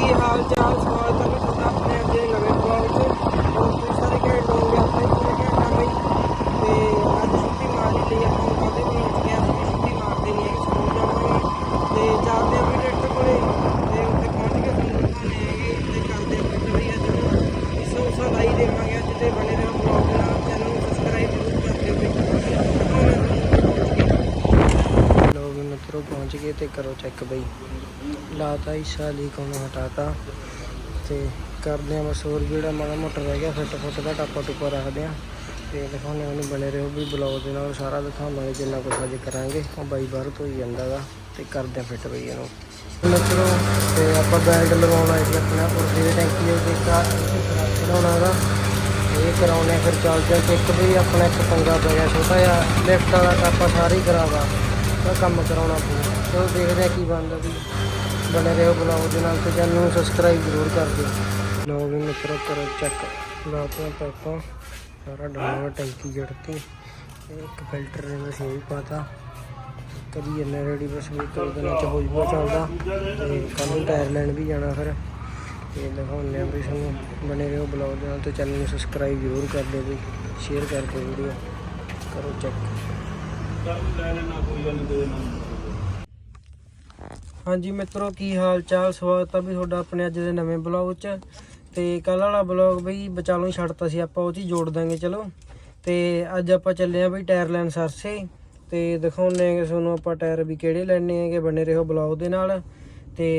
ਕੀ ਹਾਲ ਚਾਲ ਸਵਾਗਤ ਹੈ ਤੁਹਾਡਾ ਆਪਣੇ ਅੱਜ ਦੇ ਨਵੇਂ ਬਲੌਗ 'ਚ ਹੋਰ ਤੁਸੀਂ ਸਾਰੇ ਘਰੇ ਲੋਕ ਆਪਣੇ ਪੂਰੇ ਘੰਟਾ ਬਈ ਤੇ ਅੱਜ ਛੁੱਟੀ ਮਾਰ ਲਈ ਆਪਾਂ ਕਾਹਦੇ ਕੋਲ ਉੱਠ ਕੇ ਆਪਣੀ ਛੁੱਟੀ ਮਾਰਦੇ ਨਹੀਂ ਹੈਗੇ ਸਕੂਲ ਜਾਵਾਂਗੇ। ਤੇ ਚੱਲਦੇ ਆ ਵੀ ਡਾਕਟਰ ਕੋਲੇ। ਤੇ ਉੱਥੇ ਪਹੁੰਚ ਕੇ ਤੁਹਾਨੂੰ ਦਿਖਾਉਂਦੇ ਹੈਗੇ ਤੇ ਕਰਦੇ ਆ ਫਿੱਟ ਵੀ ਅੱਜ ਇਸ ਉਸਾ ਲਾਈ ਦੇਵਾਂਗੇ ਅੱਜ ਤੇ ਬਣੇ ਰਹੋ ਬਲੌਗ ਨਾਲ, ਚੈਨਲ ਨੂੰ ਸਬਸਕ੍ਰਾਈਬ ਜ਼ਰੂਰ ਕਰ ਦਿਓ ਬਈ ਪਹੁੰਚ ਲੋ ਵੀ ਮਿੱਤਰੋ, ਪਹੁੰਚ ਗਏ ਤੇ ਕਰੋ ਚੈੱਕ ਬਈ। ਲਾਤਾ ਹਿੱਸਾ ਲੀਕ ਉਹਨੂੰ ਹਟਾਤਾ। ਤੇ ਕਰਦੇ ਆ ਬਸ ਹੋਰ ਜਿਹੜਾ ਮਾੜਾ ਮੋਟਾ ਰਹਿ ਗਿਆ, ਫਿੱਟ ਫੁੱਟ ਦਾ ਟਾਪਾ ਟੁਪਾ ਰੱਖਦੇ ਆ ਤੇ ਦਿਖਾਉਂਦੇ ਉਹਨੂੰ ਬਣੇ ਰਹੋ ਵੀ ਬਲੌਗ ਦੇ ਨਾਲ ਸਾਰਾ ਦਿਖਾਵਾਂਗੇ ਜਿੰਨਾ ਕੁਛ ਅੱਜ ਕਰਾਂਗੇ। ਉਹ ਬਾਈ ਬਾਹਰ ਤੋਂ ਹੀ ਜਾਂਦਾ ਗਾ ਤੇ ਕਰਦੇ ਆ ਫਿੱਟ ਬਈ ਇਹਨੂੰ। ਮਿੱਤਰੋ, ਤੇ ਆਪਾਂ ਬੈਲਟ ਲਗਾਉਣਾ ਇਸ ਆਪਣਾ ਪੁਰਜੀ ਦੀ ਟੈਂਕੀ ਦੇ ਵਿੱਚ ਕਾ ਬਣਾਉਣਾ ਦਾ ਇਹ ਕਰਾਉਣੇ ਫਿਰ ਚੱਲਦੇ ਆ ਤੇ ਇੱਕ ਵੀ ਆਪਣਾ ਇੱਕ ਪੰਗਾ ਪੈ ਛੋਟਾ ਜਿਹਾ। ਲਿਫਟ ਵਾਲਾ ਆਪਾਂ ਸਾਰੇ ਹੀ ਕਰਾਵਾ ਤਾਂ ਕੰਮ ਕਰਾਉਣਾ ਪਊ। ਚਲੋ ਦੇਖਦੇ ਆ ਕੀ ਬਣਦਾ ਵੀ ਬਣੇ ਰਹੋ ਬਲੌਗ ਦੇ ਨਾਲ ਤੇ ਚੈਨਲ ਨੂੰ ਸਬਸਕ੍ਰਾਈਬ ਜ਼ਰੂਰ ਕਰ ਦਿਓ। ਲਓ ਵੀ ਮਿੱਤਰੋ, ਕਰੋ ਚੈੱਕ ਲਾਤੇ ਪਾਪਾ, ਸਾਰਾ ਡਾਉਣਾ ਟੈਂਕੀ ਜੜਤੀ। ਤੇ ਇੱਕ ਫਿਲਟਰ ਨੇ ਬਸ ਇਹ ਪਾਤਾ। ਕਦੀ ਇੰਨਾ ਰੈਡੀ ਬਸ ਵੀ ਦੋ ਦਿਨਾਂ ਚ ਹੋ ਜੂਗਾ ਚੱਲਦਾ। ਤੇ ਕੱਲ ਨੂੰ ਟਾਇਰ ਲੈਣ ਵੀ ਜਾਣਾ ਫਿਰ। ਤੇ ਦਿਖਾਉਂਦੇ ਆ ਵੀ ਸਾਨੂੰ ਬਣੇ ਰਹੋ ਬਲੌਗ ਦੇ ਨਾਲ ਤੇ ਚੈਨਲ ਨੂੰ ਸਬਸਕ੍ਰਾਈਬ ਜ਼ਰੂਰ ਕਰ ਦਿਓ ਵੀ। ਸ਼ੇਅਰ ਕਰ ਦਿਓ ਵੀਡੀਓ ਕਰੋ ਚੈੱਕ ਹਾਂਜੀ ਮਿੱਤਰੋ ਕੀ ਹਾਲ ਚਾਲ? ਸਵਾਗਤ ਆ ਵੀ ਤੁਹਾਡਾ ਆਪਣੇ ਅੱਜ ਦੇ ਨਵੇਂ ਬਲੌਗ 'ਚ। ਤੇ ਕੱਲ ਵਾਲਾ ਬਲੌਗ ਬਈ ਵਿਚਾਲੋਂ ਹੀ ਛੱਡਤਾ ਸੀ ਆਪਾਂ ਉਹ 'ਚ ਜੋੜ ਦਾਂਗੇ ਚਲੋ। ਤੇ ਅੱਜ ਆਪਾਂ ਚੱਲੇ ਆ ਬਈ ਟਾਇਰ ਲੈਣ ਸਰਸੇ। ਤੇ ਦਿਖਾਉਣੇ ਆਂਗੇ ਤੁਹਾਨੂੰ ਆਪਾਂ ਟਾਇਰ ਵੀ ਕਿਹੜੇ ਲੈਣੇ ਆਂਗੇ ਬਣੇ ਰਹੋ ਬਲੌਗ ਦੇ ਨਾਲ। ਤੇ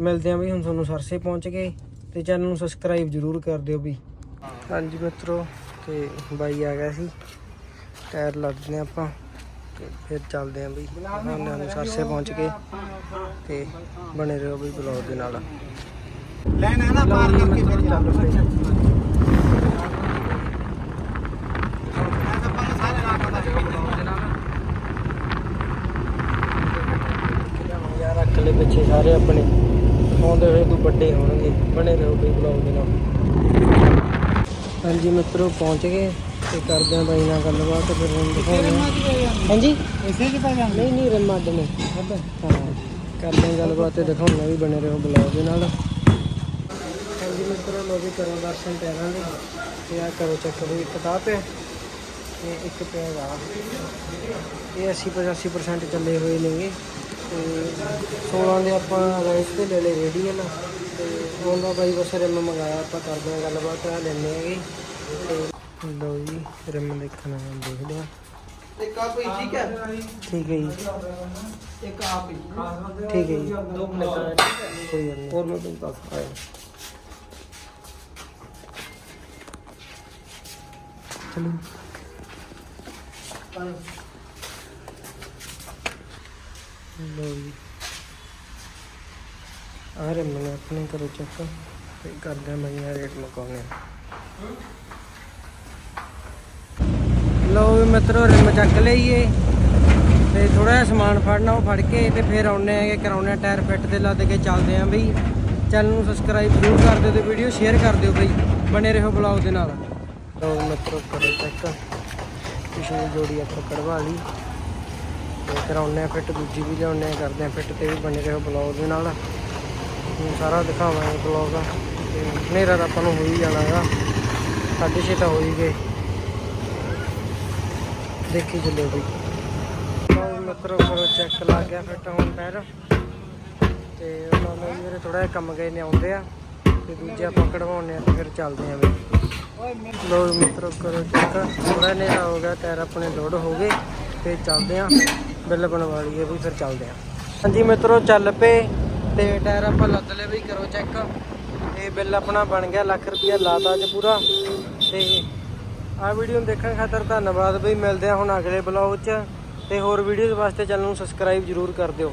ਮਿਲਦੇ ਆਂ ਬਈ ਹੁਣ ਤੁਹਾਨੂੰ ਸਰਸੇ ਪਹੁੰਚ ਗਏ ਤੇ ਚੈਨਲ ਨੂੰ ਸਬਸਕ੍ਰਾਈਬ ਜ਼ਰੂਰ ਕਰ ਦਿਓ ਬਈ। ਹਾਂਜੀ ਮਿੱਤਰੋ ਤੇ ਬਾਈ ਆ ਗਿਆ ਸੀ। ਟਾਇਰ ਲੱਦਦੇ ਆਪਾਂ ਤੇ ਫਿਰ ਚੱਲਦੇ ਆਂ ਬਈ। ਨੂੰ ਸਰਸੇ ਪਹੁੰਚ ਗਏ ਤੇ ਬਣੇ ਰਹੋ ਬਈ ਬਲੌਗ ਦੇ ਨਾਲ। ਲੈਣ ਹੈ ਨਾ ਪਾਰ ਕਰਕੇ ਫਿਰ ਚੱਲ ਪਏ ਮੈਂ ਤਾਂ ਪਰ ਸਾਰੇ ਰਾਤ ਪਤਾ ਯਾਰ ਰੱਖ ਲੈ ਪਿੱਛੇ ਸਾਰੇ ਆਪਣੇ। ਆਉਂਦੇ ਹੋਏ ਕੋਈ ਵੱਡੇ ਹੋਣਗੇ। ਬਣੇ ਰਹੋ ਬਈ ਬਲੌਗ ਦੇ ਨਾਲ। ਹਾਂਜੀ ਮਿੱਤਰੋ ਪਹੁੰਚ ਗਏ ਤੇ ਕਰਦੇ ਆਂ ਬਾਈ ਨਾਲ ਗੱਲਬਾਤ ਫਿਰ ਹੁਣ ਦਿਖਾਉਂਦੇ ਹਾਂਜੀ? ਇਸੇ ਚ ਪੈ ਜਾਂਦੇ ਨਹੀਂ ਨਹੀਂ ਰਮਾ ਅੱਡ ਨੇ ਹਾਂ। ਕਰਦੇ ਆਂ ਗੱਲਬਾਤ ਤੇ ਦਿਖਾਉਂਦੇ ਆਂ ਵੀ ਬਣੇ ਰਹੋ ਬਲੌਗ ਦੇ ਨਾਲ। ਹਾਂਜੀ ਮਿੱਤਰੋ ਲੋ ਵੀ ਕਰੋ ਦਰਸ਼ਨ ਟੈਰਾਂ ਦੇ। ਤੇ ਆ ਕਰੋ ਚੈੱਕ ਵੀ ਇੱਕ ਤਾਂ ਪਿਆ ਤੇ ਇੱਕ ਪਿਆ ਗਾ ਇਹ 80 85% ਚੱਲੇ ਹੋਏ ਨੇਗੇ ਤੇ 16 ਦੇ ਆਪਾਂ ਰਾਈਸ ਤੇ ਲੈ ਲਏ ਰੇਡੀਅਲ ਤੇ ਉਹਦਾ ਬਾਈ ਬਸ ਰਿਮ ਮੰਗਾਇਆ ਆਪਾਂ ਕਰਦੇ ਆਂ ਗੱਲਬਾਤ ਆ ਲੈਣੇ ਹੈਗੇ ਤੇ ਲੋ ਜੀ ਰਿਮ ਦੇਖਣਾ ਦੇਖਦੇ ਆ ਇੱਕ ਆ ਕੋਈ ਠੀਕ ਹੈ? ਠੀਕ ਹੈ ਜੀ। ਇੱਕ ਠੀਕ ਹੈ ਜੀ। ਦੋ ਮਿੰਟ ਕੋਈ ਗੱਲ ਨਹੀਂ। ਹੋਰ ਮੈਂ ਤੁਹਾਨੂੰ ਦੱਸ ਆਇਆ ਚਲੋ। ਲੋ ਜੀ। ਆ ਰਹੇ ਮੈਂ ਆਪਣੇ ਕਰੋ ਚੈੱਕ। ਤੇ ਕਰਦੇ ਮੈਂ ਰੇਟ ਮੁਕਾਉਣੇ ਲੋ ਵੀ ਮਿੱਤਰੋ ਰਿਮ ਚੱਕ ਲਈਏ। ਤੇ ਥੋੜਾ ਜਿਹਾ ਸਮਾਨ ਫੜਨਾ, ਉਹ ਫੜ ਕੇ ਤੇ ਫਿਰ ਆਉਨੇ ਆਗੇ ਕਰਾਉਨੇ ਆ ਟਾਇਰ ਫਿੱਟ ਤੇ ਲੱਦ ਕੇ ਚੱਲਦੇ ਆਂ ਬਈ। ਚੈਨਲ ਨੂੰ ਸਬਸਕ੍ਰਾਈਬ ਜ਼ਰੂਰ ਕਰ ਦਿਓ ਤੇ ਵੀਡੀਓ ਸ਼ੇਅਰ ਕਰ ਦਿਓ ਬਈ, ਬਣੇ ਰਹੋ ਬਲੌਗ ਦੇ ਨਾਲ। ਲੋ ਮਿੱਤਰੋ ਕਰੋ ਚੈੱਕ ਪਿਛਲੀ ਜੋੜੀ ਆਪਾਂ ਕਢਵਾ ਲਈ। ਤੇ ਕਰਾਉਨੇ ਆ ਫਿੱਟ, ਦੂਜੀ ਵੀ ਲਿਆਉਨੇ ਆ ਕਰਦੇ ਆ ਫਿੱਟ ਤੇ ਵੀ ਬਣੇ ਰਹੋ ਬਲੌਗ ਦੇ ਨਾਲ। ਹੁਣ ਸਾਰਾ ਦਿਖਾਵਾਂਗੇ ਬਲੌਗ ਤੇ ਹਨੇਰਾ ਤਾਂ ਆਪਾਂ ਨੂੰ ਹੋ ਹੀ ਜਾਣਾ ਹੈਗਾ। ਸਾਢੇ ਛੇ ਤਾਂ ਹੋ ਹੀ ਗਏ। ਦੇਖੀ ਚੱਲਿਓ ਬਈ। ਮਿੱਤਰੋ ਕਰੋ ਚੈੱਕ ਲੱਗ ਗਿਆ ਫਿੱਟ ਹੁਣ ਪੈਰ ਤੇ ਉਹਨਾਂ ਨੂੰ ਵੀ ਮੇਰੇ ਥੋੜਾ ਜਿਹਾ ਕੰਮ ਗਏ ਨੇ ਆਉਂਦੇ ਆ। ਤੇ ਦੂਜੇ ਆਪਾਂ ਕਢਵਾਉਣੇ ਆ ਤੇ ਫਿਰ ਚੱਲਦੇ ਆ ਵੀ। ਲੋ ਮਿੱਤਰੋ, ਕਰੋ ਚੈੱਕ ਥੋੜਾ ਨੇਰਾ ਹੋ ਗਿਆ ਟਾਇਰ ਆਪਣੇ ਲੋਡ ਹੋ ਗਏ। ਤੇ ਚੱਲਦੇ ਆ। ਬਿੱਲ ਬਣਵਾ ਲਈਏ ਵੀ ਫਿਰ ਚੱਲਦੇ ਆ। ਹਾਂਜੀ ਮਿੱਤਰੋ, ਚੱਲ ਪਏ। ਤੇ ਟਾਇਰ ਆਪਾਂ ਲੱਦ ਲਏ ਵੀ ਕਰੋ ਚੈੱਕ ਤੇ ਬਿੱਲ ਆਪਣਾ ਬਣ ਗਿਆ, ਲੱਖ ਰੁਪਇਆ ਲਾਤਾ ਅੱਜ ਪੂਰਾ। ਤੇ ਆ ਵੀਡੀਓ ਨੂੰ ਦੇਖਣ ਖਾਤਰ ਧੰਨਵਾਦ ਬਈ। ਮਿਲਦੇ ਆ ਹੁਣ ਅਗਲੇ ਬਲੌਗ 'ਚ। ਤੇ ਹੋਰ ਵੀਡੀਓਜ਼ ਵਾਸਤੇ ਚੈਨਲ ਨੂੰ ਸਬਸਕ੍ਰਾਈਬ ਜ਼ਰੂਰ ਕਰ ਦਿਓ।